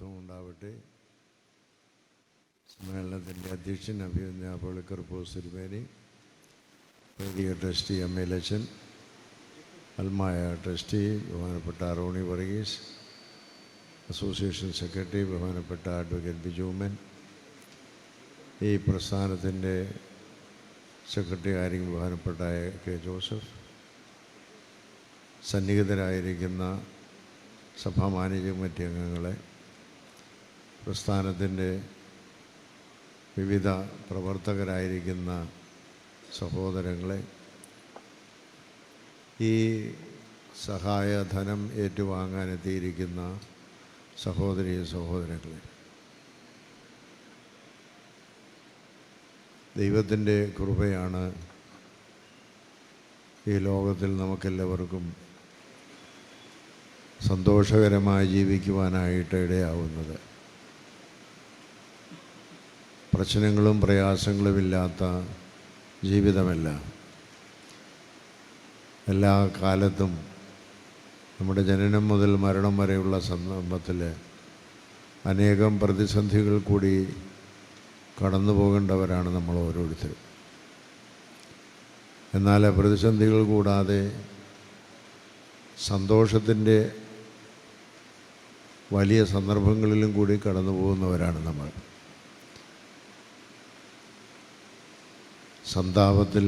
മഹത്വം ഉണ്ടാവട്ടെ. സമ്മേളനത്തിന്റെ അധ്യക്ഷൻ അഭിനന്ദ തിരുമേനി വൈദിക ട്രസ്റ്റി എം എ ലച്ചൻ അൽമായ ട്രസ്റ്റി ബഹുമാനപ്പെട്ട റോണി വർഗീസ് അസോസിയേഷൻ സെക്രട്ടറി ബഹുമാനപ്പെട്ട അഡ്വക്കേറ്റ് ബിജുമൻ ഈ പ്രസ്ഥാനത്തിന്റെ സെക്രട്ടറി ആയിരിക്കും ബഹുമാനപ്പെട്ട കെ ജോസഫ് സന്നിഹിതരായിരിക്കുന്ന സഭാ മാനേജ് കമ്മിറ്റി അംഗങ്ങളെ പ്രസ്ഥാനത്തിന്റെ വിവിധ പ്രവർത്തകരായിരിക്കുന്ന സഹോദരങ്ങളെ ഈ സഹായധനം ഏറ്റുവാങ്ങാനെത്തിയിരിക്കുന്ന സഹോദരി സഹോദരങ്ങളെ. ദൈവത്തിന്റെ കൃപയാണ് ഈ ലോകത്തിൽ നമുക്കെല്ലാവർക്കും സന്തോഷകരമായി ജീവിക്കുവാനായിട്ട് ഇടയാവുന്നത്. പ്രശ്നങ്ങളും പ്രയാസങ്ങളും ഇല്ലാത്ത ജീവിതമല്ല. എല്ലാ കാലത്തും നമ്മുടെ ജനനം മുതൽ മരണം വരെയുള്ള സന്ദർഭത്തിൽ അനേകം പ്രതിസന്ധികൾ കൂടി കടന്നു പോകേണ്ടവരാണ് നമ്മൾ ഓരോരുത്തരും. എന്നാൽ പ്രതിസന്ധികൾ കൂടാതെ സന്തോഷത്തിന്റെ വലിയ സന്ദർഭങ്ങളിലും കൂടി കടന്നു പോകുന്നവരാണ് നമ്മൾ. സന്താപത്തിൽ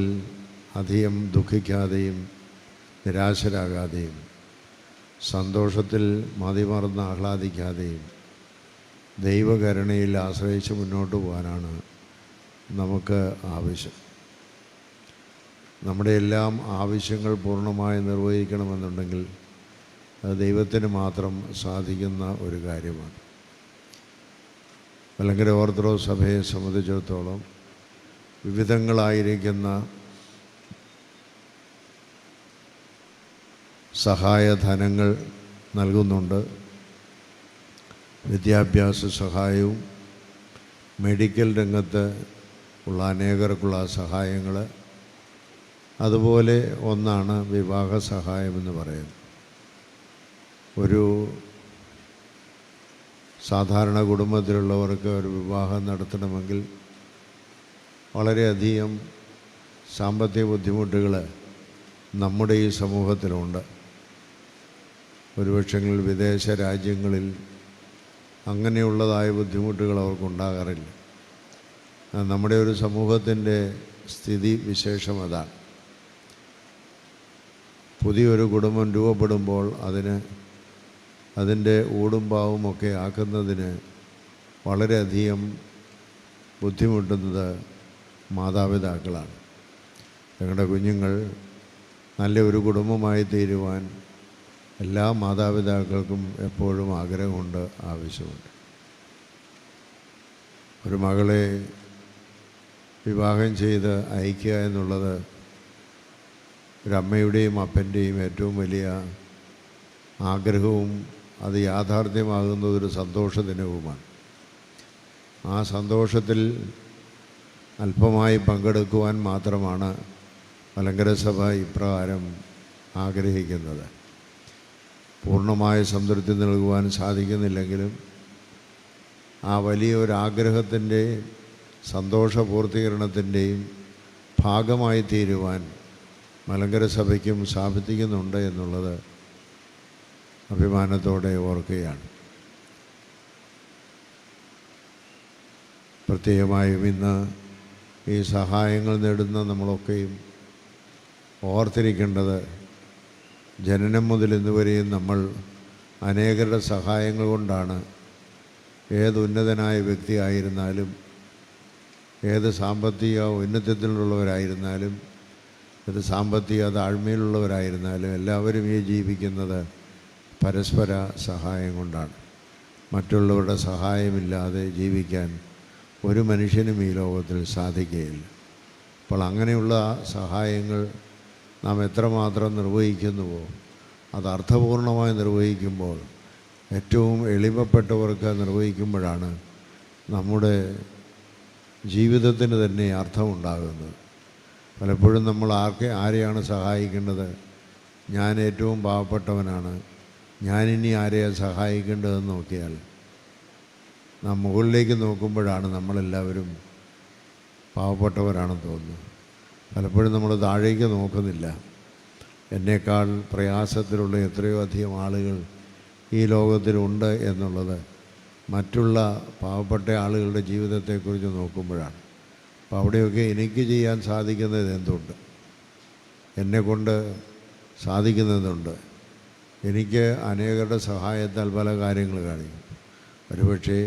അധികം ദുഃഖിക്കാതെയും നിരാശരാകാതെയും സന്തോഷത്തിൽ മതിമറന്ന് ആഹ്ലാദിക്കാതെയും ദൈവകരുണയിൽ ആശ്രയിച്ച് മുന്നോട്ട് പോകാനാണ് നമുക്ക് ആവശ്യം. നമ്മുടെ എല്ലാം ആവശ്യങ്ങൾ പൂർണമായി നിർവഹിക്കണമെന്നുണ്ടെങ്കിൽ അത് ദൈവത്തിന് മാത്രം സാധിക്കുന്ന ഒരു കാര്യമാണ്. മലങ്കര ഓർത്തഡോക്സ് സഭയെ സംബന്ധിച്ചിടത്തോളം വിവിധങ്ങളായിരിക്കുന്ന സഹായധനങ്ങൾ നൽകുന്നുണ്ട്. വിദ്യാഭ്യാസ സഹായവും മെഡിക്കൽ രംഗത്ത് ഉള്ള അനേകർക്കുള്ള സഹായങ്ങൾ. അതുപോലെ ഒന്നാണ് വിവാഹ സഹായം എന്ന് പറയുന്നത്. ഒരു സാധാരണ കുടുംബത്തിലുള്ളവർക്ക് ഒരു വിവാഹം നടത്തണമെങ്കിൽ വളരെയധികം സാമ്പത്തിക ബുദ്ധിമുട്ടുകൾ നമ്മുടെ ഈ സമൂഹത്തിലുണ്ട്. ഒരുപക്ഷെങ്കിൽ വിദേശ രാജ്യങ്ങളിൽ അങ്ങനെയുള്ളതായ ബുദ്ധിമുട്ടുകൾ അവർക്കുണ്ടാകാറില്ല നമ്മുടെ ഒരു സമൂഹത്തിന്റെ സ്ഥിതി വിശേഷം അതാണ്. പുതിയൊരു കുടുംബം രൂപപ്പെടുമ്പോൾ അതിന് അതിന്റെ ഊടും പാവുമൊക്കെ ആക്കുന്നതിന് വളരെയധികം ബുദ്ധിമുട്ടുന്നത് മാതാപിതാക്കളാണ്. ഞങ്ങളുടെ കുഞ്ഞുങ്ങൾ നല്ല ഒരു കുടുംബമായി തീരുവാൻ എല്ലാ മാതാപിതാക്കൾക്കും എപ്പോഴും ആഗ്രഹമുണ്ട് ആവശ്യമുണ്ട്. ഒരു മകളെ വിവാഹം ചെയ്ത് അയക്കുക എന്നുള്ളത് ഒരമ്മയുടെയും അപ്പന്റെയും ഏറ്റവും വലിയ ആഗ്രഹവും അത് യാഥാർത്ഥ്യമാകുന്നത് ഒരു സന്തോഷ ദിനവുമാണ്. ആ സന്തോഷത്തിൽ അല്പമായി പങ്കെടുക്കുവാൻ മാത്രമാണ് മലങ്കര സഭ ഇപ്രകാരം ആഗ്രഹിക്കുന്നത്. പൂർണമായ സംതൃപ്തി നൽകുവാൻ സാധിക്കുന്നില്ലെങ്കിലും ആ വലിയ ഒരു ആഗ്രഹത്തിന്റെ സന്തോഷപൂർത്തീകരണത്തിന്റെയും ഭാഗമായി തീരുവാൻ മലങ്കര സഭയ്ക്കും സാധിക്കുന്നുണ്ട് എന്നുള്ളത് അഭിമാനത്തോടെ ഓർക്കുകയാണ്. പ്രത്യേകമായും ഇന്ന് ഈ സഹായങ്ങൾ നേടുന്ന നമ്മളൊക്കെയും ഓർത്തിരിക്കേണ്ടത് ജനനം മുതൽ ഇന്നുവരെയും നമ്മൾ അനേകരുടെ സഹായങ്ങൾ കൊണ്ടാണ്. ഏത് ഉന്നതനായ വ്യക്തിയായിരുന്നാലും ഏത് സാമ്പത്തിക ഉന്നതത്തിലുള്ളവരായിരുന്നാലും ഏത് സാമ്പത്തിക താഴ്മയിലുള്ളവരായിരുന്നാലും എല്ലാവരും ഈ ജീവിക്കുന്നത് പരസ്പര സഹായം കൊണ്ടാണ്. മറ്റുള്ളവരുടെ സഹായമില്ലാതെ ജീവിക്കാൻ ഒരു മനുഷ്യനും ഈ ലോകത്തിൽ സാധിക്കുകയില്ല. അപ്പോൾ അങ്ങനെയുള്ള സഹായങ്ങൾ നാം എത്രമാത്രം നിർവഹിക്കുന്നുവോ അത് അർത്ഥപൂർണമായി നിർവഹിക്കുമ്പോൾ ഏറ്റവും എളിമപ്പെട്ടവർക്ക് നിർവഹിക്കുമ്പോഴാണ് നമ്മുടെ ജീവിതത്തിന് തന്നെ അർത്ഥമുണ്ടാകുന്നത്. പലപ്പോഴും നമ്മൾ ആർക്കെ ആരെയാണ് സഹായിക്കേണ്ടത്? ഞാൻ ഏറ്റവും പാവപ്പെട്ടവനാണ്. ഞാനിനി ആരെയാണ് സഹായിക്കേണ്ടതെന്ന് നോക്കിയാൽ നാം മുകളിലേക്ക് നോക്കുമ്പോഴാണ് നമ്മളെല്ലാവരും പാവപ്പെട്ടവരാണെന്ന് തോന്നുന്നു പലപ്പോഴും നമ്മൾ താഴേക്ക് നോക്കുന്നില്ല. എന്നേക്കാൾ പ്രയാസത്തിലുള്ള എത്രയോ അധികം ആളുകൾ ഈ ലോകത്തിലുണ്ട് എന്നുള്ളത് മറ്റുള്ള പാവപ്പെട്ട ആളുകളുടെ ജീവിതത്തെക്കുറിച്ച് നോക്കുമ്പോഴാണ്. അപ്പോൾ അവിടെയൊക്കെ എനിക്ക് ചെയ്യാൻ സാധിക്കുന്നത് എന്തുണ്ട്? എന്നെക്കൊണ്ട് സാധിക്കുന്നതുണ്ട് എനിക്ക് അനേകരുടെ സഹായത്താൽ പല കാര്യങ്ങൾ കാണിക്കും. ഒരുപക്ഷേ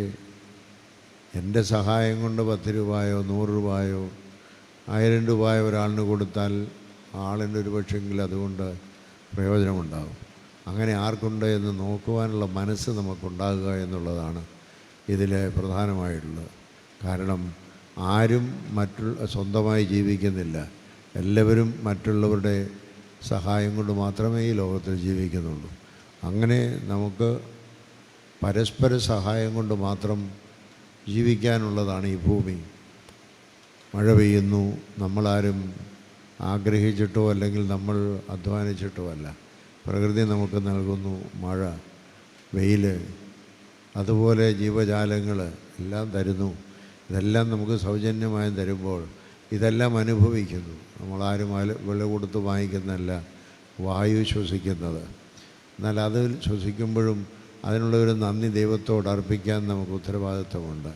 എന്റെ സഹായം കൊണ്ട് പത്ത് രൂപയോ നൂറ് രൂപയോ ആയിരം രൂപയോ ഒരാളിന് കൊടുത്താൽ ആളിന്റെ ഒരു പക്ഷെങ്കിൽ അതുകൊണ്ട് പ്രയോജനമുണ്ടാകും. അങ്ങനെ ആർക്കുണ്ട് എന്ന് നോക്കുവാനുള്ള മനസ്സ് നമുക്കുണ്ടാകുക എന്നുള്ളതാണ് ഇതിൽ പ്രധാനമായിട്ടുള്ളത്. കാരണം ആരും മറ്റുള്ള സ്വന്തമായി ജീവിക്കുന്നില്ല. എല്ലാവരും മറ്റുള്ളവരുടെ സഹായം കൊണ്ട് മാത്രമേ ഈ ലോകത്തിൽ ജീവിക്കുന്നുള്ളൂ. അങ്ങനെ നമുക്ക് പരസ്പര സഹായം കൊണ്ട് മാത്രം ജീവിക്കാനുള്ളതാണ് ഈ ഭൂമി. മഴ പെയ്യുന്നു നമ്മളാരും ആഗ്രഹിച്ചിട്ടോ അല്ലെങ്കിൽ നമ്മൾ അധ്വാനിച്ചിട്ടോ അല്ല. പ്രകൃതി നമുക്ക് നൽകുന്നു മഴ വെയിൽ അതുപോലെ ജീവജാലങ്ങൾ എല്ലാം തരുന്നു. ഇതെല്ലാം നമുക്ക് സൗജന്യമായി തരുമ്പോൾ ഇതെല്ലാം അനുഭവിക്കുന്നു. നമ്മളാരും വില കൊടുത്ത് വാങ്ങിക്കുന്നതല്ല വായു ശ്വസിക്കുന്നത്. എന്നാൽ അത് ശ്വസിക്കുമ്പോഴും അതിനുള്ള ഒരു നന്ദി ദൈവത്തോട് അർപ്പിക്കാൻ നമുക്ക് ഉത്തരവാദിത്വമുണ്ട്.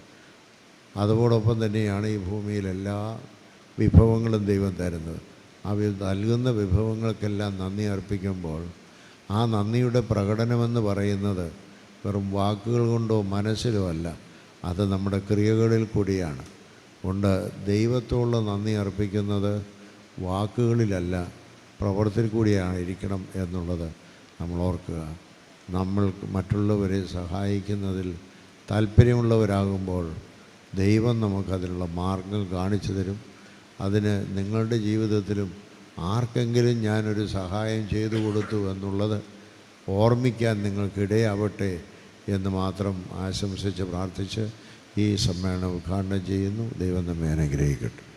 അതോടൊപ്പം തന്നെയാണ് ഈ ഭൂമിയിൽ എല്ലാ വിഭവങ്ങളും ദൈവം തരുന്നത്. ആ നൽകുന്ന വിഭവങ്ങൾക്കെല്ലാം നന്ദി അർപ്പിക്കുമ്പോൾ ആ നന്ദിയുടെ പ്രകടനമെന്ന് പറയുന്നത് വെറും വാക്കുകൾ കൊണ്ടോ മനസ്സിലോ അല്ല അത് നമ്മുടെ ക്രിയകളിൽ കൂടിയാണ്. കൊണ്ട് ദൈവത്തോടുള്ള നന്ദി അർപ്പിക്കുന്നത് വാക്കുകളിലല്ല പ്രവർത്തിയിൽ കൂടിയാണ് ഇരിക്കണം എന്നുള്ളത് നമ്മൾ ഓർക്കുക. നമ്മൾ മറ്റുള്ളവരെ സഹായിക്കുന്നതിൽ താല്പര്യമുള്ളവരാകുമ്പോൾ ദൈവം നമുക്കതിനുള്ള മാർഗം കാണിച്ചു തരും. അതിന് നിങ്ങളുടെ ജീവിതത്തിലും ആർക്കെങ്കിലും ഞാനൊരു സഹായം ചെയ്തു കൊടുത്തു എന്നുള്ളത് ഓർമ്മിക്കാൻ നിങ്ങൾക്കിടയാവട്ടെ എന്ന് മാത്രം ആശംസിച്ച് പ്രാർത്ഥിച്ച് ഈ സമ്മേളനം ഉദ്ഘാടനം ചെയ്യുന്നു. ദൈവം നമ്മെ അനുഗ്രഹിക്കട്ടെ.